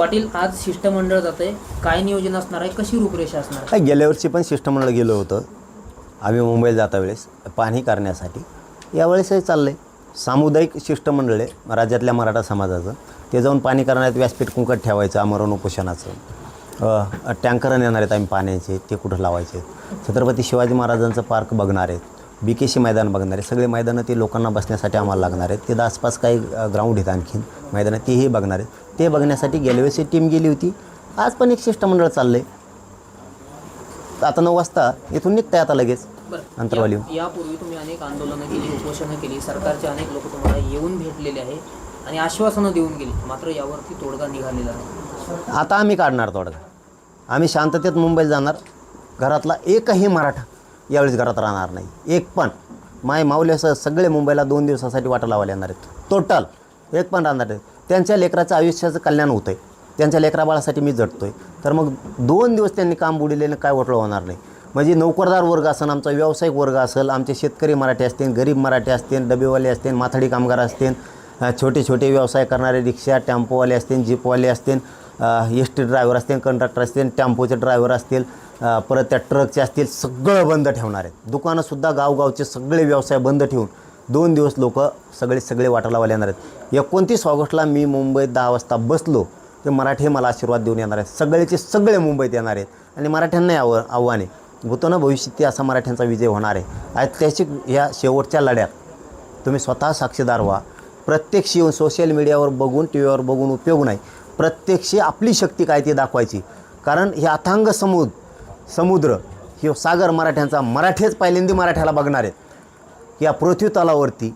पाटील आज शिष्टमंडळ जात आहे काय नियोजन असणार आहे? कशी रूपरेषा असणार? आहे काय गेल्या वर्षी पण शिष्टमंडळ गेलो होतं. आम्ही मुंबईला जाता वेळेस पाहणी करण्यासाठी. यावेळेसही चाललं आहे सामुदायिक शिष्टमंडळ आहे राज्यातल्या मराठा समाजाचं. ते जाऊन पाणी करण्यात व्यासपीठ कुंकट ठेवायचं आमरण उपोषणाचं. टँकरं नेणार आहेत आम्ही पाण्याचे ते कुठं लावायचे? छत्रपती शिवाजी महाराजांचं पार्क बघणार आहेत. बी के सी मैदान बघणार आहे. सगळे मैदानं ते लोकांना बसण्यासाठी आम्हाला लागणार आहेत. ते आसपास काही ग्राउंड आहेत आणखीन. मैदानं तेही बघणार आहेत. ते बघण्यासाठी गेल्या वेळेस टीम गेली होती. आज पण एक शिष्टमंडळ चाललं आहे आता नऊ वाजता इथून निघताय आता लगेच. अंतरवाली. यापूर्वी तुम्ही अनेक आंदोलनं केली उपोषणं केली. सरकारचे अनेक लोक तुम्हाला येऊन भेटलेले आहे आणि आश्वासनं देऊन गेली. मात्र यावरती तोडगा निघालेला नाही. आता आम्ही काढणार तोडगा. आम्ही शांततेत मुंबईला जाणार. घरातला एकही मराठा यावेळेस घरात राहणार नाही. एक पण माय माऊल्यासह सगळे मुंबईला दोन दिवसासाठी वाटा लावायला येणार आहेत. टोटल एक पण राहणार आहेत त्यांच्या लेकराचं आयुष्याचं कल्याण होतं आहे त्यांच्या लेकराबाळासाठी मी जटतो आहे तर मग दोन दिवस त्यांनी काम बुडिलेलं काय वटलं होणार नाही. म्हणजे नोकरदार वर्ग असेल आमचा व्यावसायिक वर्ग असेल आमचे शेतकरी मराठी असतील गरीब मराठी असतील डबेवाले असतील माथाडी कामगार असतील छोटे छोटे व्यवसाय करणारे रिक्षा टेम्पोवाले असतील जीपवाले असतील एस टी ड्रायव्हर असतील कंडक्टर असतील टेम्पोचे ड्रायव्हर असतील परत त्या ट्रकचे असतील सगळं बंद ठेवणार आहेत. दुकानंसुद्धा गावगावचे सगळे व्यवसाय बंद ठेवून दोन दिवस लोक सगळे सगळे वाटायला वाले येणार आहेत. एकोणतीस ऑगस्टला मी मुंबईत दहा वाजता बसलो ते मराठी मला आशीर्वाद देऊन येणार आहेत. सगळेचे सगळे मुंबईत येणार आहेत आणि मराठ्यांनाही आव आव्हाने आहे. ना भविष्यात ते असा मराठ्यांचा विजय होणार आहे. ऐतिहासिक ह्या शेवटच्या लढ्यात तुम्ही स्वतः साक्षीदार व्हा. प्रत्यक्ष येऊन सोशल मीडियावर बघून टी व्हीवर बघून उपयोग नाही. प्रत्यक्ष आपली शक्ती काय ती दाखवायची. कारण हे अथांग समूह समुद्र हे सागर मराठ्यांचा मराठेच पहिल्यांदा मराठ्याला बघणार आहेत. या पृथ्वी तलावरती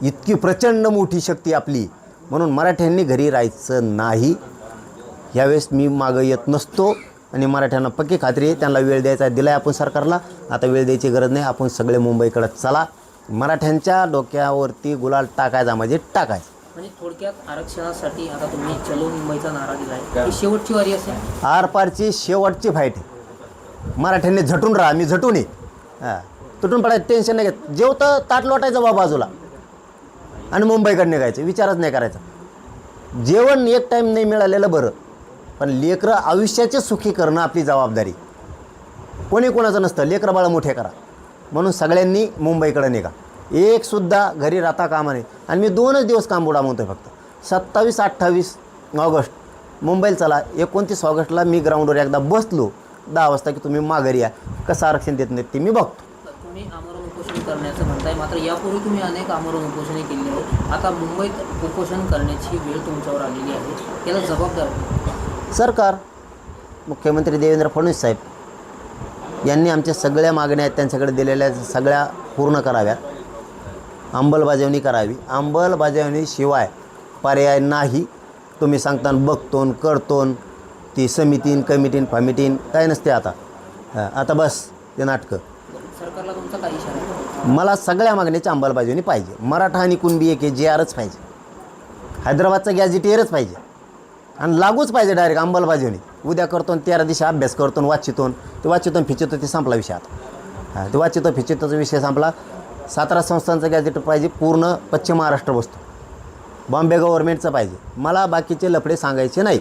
इतकी प्रचंड मोठी शक्ती आपली म्हणून मराठ्यांनी घरी राहायचं नाही. यावेळेस मी मागं येत नसतो आणि मराठ्यांना पक्की खात्री आहे त्यांना वेळ द्यायचा दिला आहे आपण सरकारला. आता वेळ द्यायची गरज नाही आपण सगळे मुंबईकडे चला. मराठ्यांच्या डोक्यावरती गुलाल टाकायचा म्हणजे टाकायचा. म्हणजे थोडक्यात आरक्षणासाठी आता तुम्ही चलो मुंबईचा नारा दिला आहे शेवटची वारी असेल. आरपारची शेवटची फाईट आहे. मराठ्यांनी झटून राहा मी झटून ये. हां. तुटून पडायचं टेन्शन नाही घेत. जेवतं ताट लोटायचं बा बाजूला. आणि मुंबईकडे निघायचं. विचारच नाही करायचा. जेवण एक टाईम नाही मिळालेलं बरं. पण लेकरं आयुष्याचे सुखी करणं आपली जबाबदारी. कोणी कोणाचं नसतं. लेकरं बाळं मोठे करा. म्हणून सगळ्यांनी मुंबईकडे निघा. एकसुद्धा घरी राहता कामा नये. आणि मी दोनच दिवस काम बुडा म्हणतोय फक्त. सत्तावीस अठ्ठावीस ऑगस्ट. मुंबईला चला. एकोणतीस ऑगस्टला मी ग्राउंडवर एकदा बसलो. दहा वाजता की तुम्ही माघारी या. कसं आरक्षण देत नाहीत ते मी बघतो. तुम्ही आमरण उपोषण करण्याचं म्हणताय मात्र यापूर्वी तुम्ही अनेक आमरण उपोषणे केली आहेत. आता मुंबईत उपोषण करण्याची वेळ तुमच्यावर आलेली आहे. याला जबाबदार? सरकार मुख्यमंत्री देवेंद्र फडणवीस साहेब यांनी आमच्या सगळ्या मागण्या आहेत त्यांच्याकडे दिलेल्या सगळ्या पूर्ण कराव्यात. अंमलबजावणी करावी. अंमलबजावणीशिवाय पर्याय नाही. तुम्ही सांगता बघतोन करतोन ती समितीन कमिटीन फमिटीन काय नसते आता. आता बस ते नाटकं. सरकारला तुमचा काही इशारा आहे? मला सगळ्या मागण्याची अंमलबजावणी पाहिजे. मराठा आणि कुणबी एक जे आरच पाहिजे. हैदराबादचा गॅझेटियरच पाहिजे. आणि लागूच पाहिजे डायरेक्ट अंमलबजावणी. उद्या करतो तेरा दिवशी अभ्यास करतो आणि वाचितून ते वाचितो फिचितो ते संपला विषय आता. हां ते वाचितो फिचितोचा विषय संपला. सातारा संस्थांचा गॅझेट पाहिजे पूर्ण पश्चिम महाराष्ट्र बसतो बॉम्बे गव्हर्नमेंटचं पाहिजे. मला बाकीचे लफडे सांगायचे नाही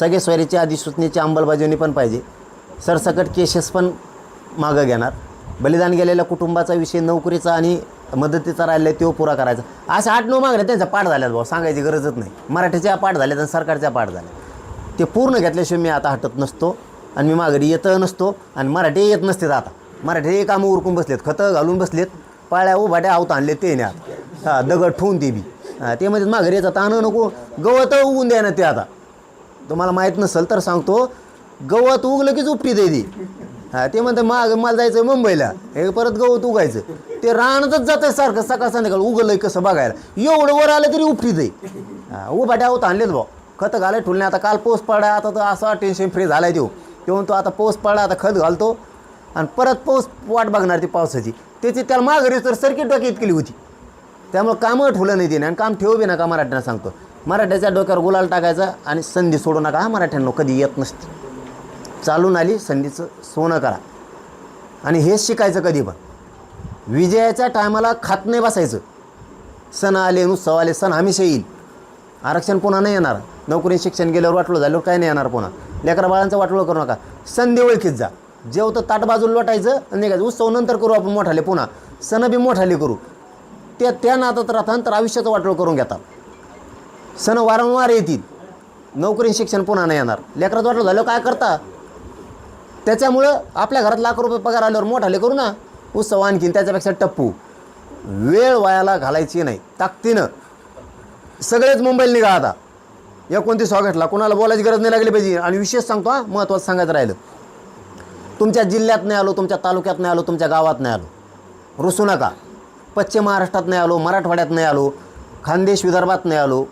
सगळे स्वैरीची अधिसूचनेची अंमलबजावणी पण पाहिजे. सरसकट केसेस पण मागं घेणार. बलिदान गेलेल्या कुटुंबाचा विषय नोकरीचा आणि मदतीचा राहिला तो पुरा करायचा. अशा आठ नऊ मागण्या त्यांचा पाठ झाल्यात भाऊ सांगायची गरजच नाही. मराठीच्या पाठ झाल्यात आणि सरकारच्या पाठ झाल्या ते पूर्ण घेतल्याशिवाय मी आता हटत नसतो आणि मी माघारी येत नसतो आणि मराठी येत नसते आता. मराठी कामं उरकून बसलेत खतं घालून बसलेत पाळ्या उभाट्या आवत आणले ते नाही हां दगड ठेवून ते बी. हां ते म्हणजे माघारी याचा ताण नको गवत उगून द्या ना ते आता. तुम्हाला माहीत नसेल तर सांगतो गवत उगलं कीच उपटी दे हा ते म्हणते माग मला जायचं मुंबईला. हे परत गवत उगायचं. ते राहणतच जातं सारखं सकाळ संध्याकाळ उगलंय कसं बघायला. एवढं वर आलं तरी उपटी दे. हा उभाट्या होत आणलेत भाऊ. खतं घालाय ठुलणे आता काल पाऊस पडा आता तर असा टेन्शन फ्री झालाय देऊ ते म्हणतो आता पाऊस पडला आता खत घालतो. आणि परत पाऊस वाट बघणार ती पावसाची. त्याची त्याला माघारी तर सर्किट डोक्यात केली होती. त्यामुळं कामं ठुलं नाही तिने आणि काम ठेवू बी नका मराठ्यांना सांगतो. मराठ्याच्या डोक्यावर गुलाल टाकायचा आणि संधी सोडू नका. हा मराठ्यांना कधी येत नसते. चालून आली संधीचं सोनं करा आणि हेच शिकायचं कधी पण. विजयाच्या टायमाला खात नाही बसायचं. सण आले उत्सव आले सण हमेशा येईल. आरक्षण पुन्हा नाही येणार. नोकरी शिक्षण गेल्यावर वाटलं झाल्यावर काय नाही येणार पुन्हा. लेकरा बाळांचं वाटलं करू नका. संधी ओळखीत जा. जेवतं ताट बाजूला लोटायचं आणि निघायचं. उत्सव नंतर करू आपण मोठाले पुन्हा. सण बी मोठाले करू. त्या त्या नातात राहतात तर आयुष्याचं वाटोळ करून घेतात सण वारंवार येतील. नोकरी शिक्षण पुन्हा नाही येणार. लेकरात वाटलं झालं काय करता? त्याच्यामुळं आपल्या घरात लाख रुपये पगार आल्यावर मोठाले करू ना. उत्सव आणखीन त्याच्यापेक्षा टप्पू. वेळ वायाला घालायची नाही. ताकदीनं. सगळेच मुंबईला निघा आता. एकोणतीस ऑगस्टला कोणाला बोलायची गरज नाही लागली पाहिजे. आणि विशेष सांगतो हा महत्त्वाचं सांगायचं राहिलं. तुमच्या जिल्ह्यात नाही आलो तुमच्या तालुक्यात नाही आलो तुमच्या गावात नाही आलो. रुसू नका. पश्चिम महाराष्ट्रात नाही आलो मराठवाड्यात नाही आलो. खानदेश विदर्भात नाही आलो.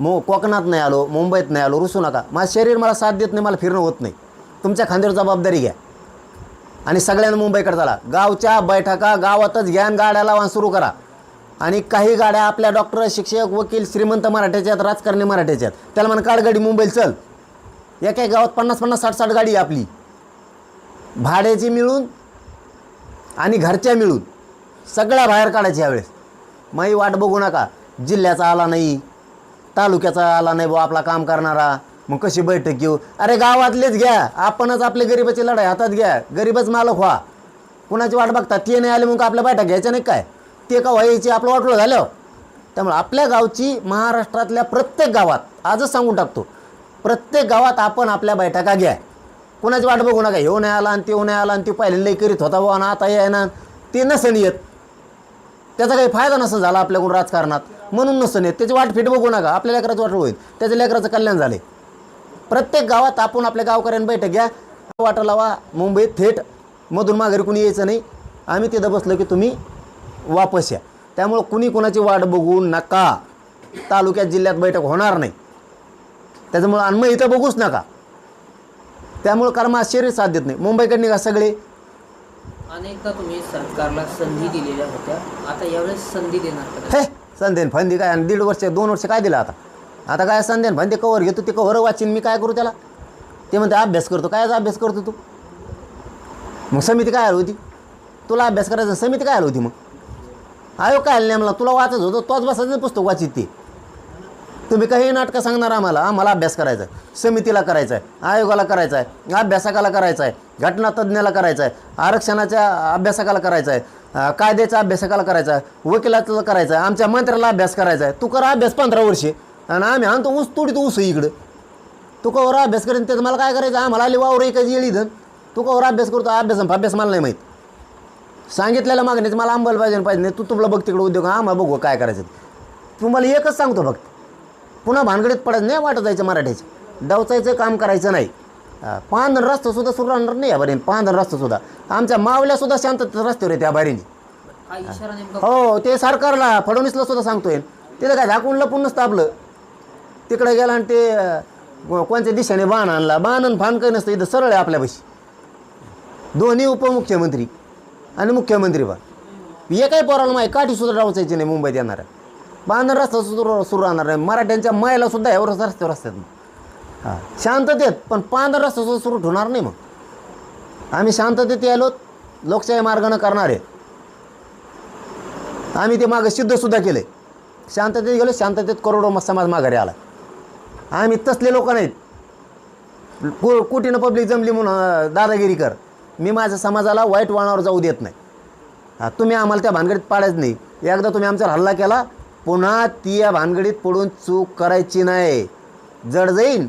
मो कोकणात नाही आलो मुंबईत नाही आलो रुसू नका. माझं शरीर मला साथ देत नाही मला फिरणं होत नाही. तुमच्या खांद्यावर जबाबदारी घ्या. आणि सगळ्यांना मुंबईकडे चला. गावच्या बैठका गावातच घ्यान गाड्या लावा सुरू करा. आणि काही गाड्या आपल्या डॉक्टर शिक्षक वकील श्रीमंत मराठ्याच्या आहेत राजकारणी मराठ्याच्या आहेत. त्याला म्हणा काढ गाडी मुंबईला चल. एका गावात पन्नास पन्नास साठ साठ गाडी आपली. भाड्याची मिळून आणि घरच्या मिळून. सगळ्या बाहेर काढायच्या यावेळेस. माई वाट बघू नका. जिल्ह्याचा आला नाही. तालुक्याचा आला नाही बुवा आपला काम करणारा. मग कशी बैठक घेऊ? अरे गावातलेच घ्या. आपणच आपले गरिबाची लढाई हातात घ्या. गरीबच मालक व्हा. कुणाची वाट बघता ते नाही आले मग आपल्या बैठक घ्यायच्या नाही काय? ते का व्हायची? आपलं वाटलं झालं. त्यामुळे आपल्या गावची महाराष्ट्रातल्या प्रत्येक गावात आजच सांगून टाकतो प्रत्येक गावात आपण आपल्या बैठका घ्या. कुणाची वाट बघू नका? ह्यो नाही आला आणि ते नाही आला आणि ते पहिले लई करीत होता बुवा ना आता येणार ते नसेल येत. त्याचा काही फायदा नसं झाला आपल्याकडून राजकारणात. म्हणून नसं येत. त्याची वाट फिट बघू नका. आपल्या लेकराचं वाट होईल त्याच्या लेकराचं कल्याण झाले प्रत्येक गावात आपण आपल्या गावकऱ्यांनी बैठक घ्या. वाटा लावा. मुंबईत थेट मधून माघारी कुणी यायचं नाही. आम्ही तिथं बसलो की तुम्ही वापस या. त्यामुळं कुणी कुणाची वाट बघू नका. तालुक्यात जिल्ह्यात बैठक होणार नाही. त्याच्यामुळं मग इथं बघूच नका. त्यामुळं कारण शरीर साथ देत नाही. मुंबईकडे निघा सगळे. अनेकदा तुम्ही सरकारला संधी दिलेल्या होत्या. आता यावेळेस संधी देणार हे! संध्यान फंदी काय आणि दीड वर्ष दोन वर्ष काय दिलं आता? आता काय संध्यान फंदी कवर घेतो ते कवर वाचीन मी काय करू त्याला? ते म्हणते अभ्यास करतो कायचा अभ्यास करतो तू? मग समिती काय आली होती? तुला अभ्यास करायचा समिती काय आली होती मग? आयोग काय आलं नेमला? तुला वाचत होतं तोच बसायचं पुस्तक वाचित ते. तुम्ही काही नाटकं सांगणार आम्हाला आम्हाला अभ्यास करायचा आहे. समितीला करायचा आहे आयोगाला करायचा आहे अभ्यासकाला करायचा आहे घटनातज्ञाला करायचा आहे आरक्षणाच्या अभ्यासकाला करायचा आहे. कायद्याचा कायद्याच्या अभ्यासकाला करायचा? वकिलाचा करायचा. आमच्या मंत्र्याला अभ्यास करायचा आहे. तू कर अभ्यास पंधरा वर्षे. आणि आम्ही आणतो ऊस तोडीत ऊस इकडं. तू कवर अभ्यास करेन त्याचं मला काय करायचं? आम्हाला आली वावर एकाची येळी धन? तू कवर अभ्यास करतो अभ्यास अभ्यास मला नाही माहीत. सांगितलेल्या मागण्याचं मला अंबाला पाहिजे पाहिजे नाही. तू तुला बघ तिकडे उद्योग आम्हाला बघू काय करायचं तू. तुम्हाला एकच सांगतो फक्त. पुन्हा भानगडीत पडायचं नाही वाटत जायचं मराठीचं. डवचायचं काम करायचं नाही. पांढर रस्ता सुद्धा सुरू राहणार नाही या बारीने पांढर रस्ता सुद्धा. आमच्या मावल्या सुद्धा शांततेत रस्त्यावर आहे त्या बारीने हा ते सरकारला फडणवीसला सुद्धा सांगतोय. तिथं काय झाकून लपून नसतं आपलं. तिकडे गेला आणि ते कोणत्या दिशेने बाण आणला? बाण आणि फान काही नसतं. इथं सरळ आहे आपल्यापाशी. दोन्ही उपमुख्यमंत्री आणि मुख्यमंत्री पण एकाही पोराला माहिती काठी सुद्धा डावचायची नाही मुंबईत येणार बांधण रस्ता सुरू सुरू राहणार नाही. मराठ्यांच्या महिला सुद्धा यावर रस्त्यावर असतात. हां. शांततेत पण पांढरा रस्ता सुद्धा सुरू होणार नाही मग. आम्ही शांततेत यायलो लोकशाही मार्गानं करणार. आहे आम्ही ते मागं सिद्धसुद्धा केलं केले. शांततेत गेलो शांततेत करोडो समाज माघारी आला. आम्ही तसले लोक नाहीत. कु कुठीनं पब्लिक जमली म्हणून दादागिरी कर मी माझ्या समाजाला वाईट वळणावर जाऊ देत नाही. हा तुम्ही आम्हाला त्या भानगडीत पाडायच नाही. एकदा तुम्ही आमच्यावर हल्ला केला पुन्हा ती या भानगडीत पडून चूक करायची नाही. जड जाईन.